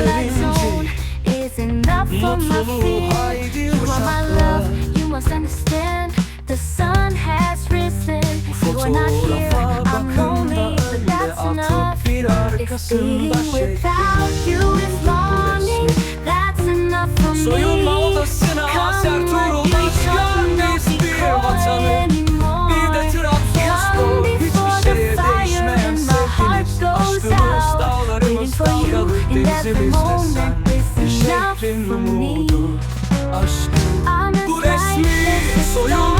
Sitting is enough for my fear. You are my love, you must understand. The sun has risen. You are not here, I'm lonely, but that's enough. If being without you is longing. bizi bizde sen Şehrin umudu, aşkı Bu resmi soyun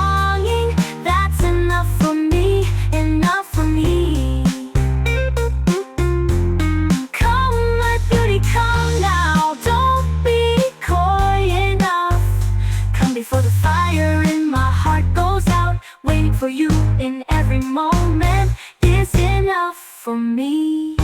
you in every moment is enough for me.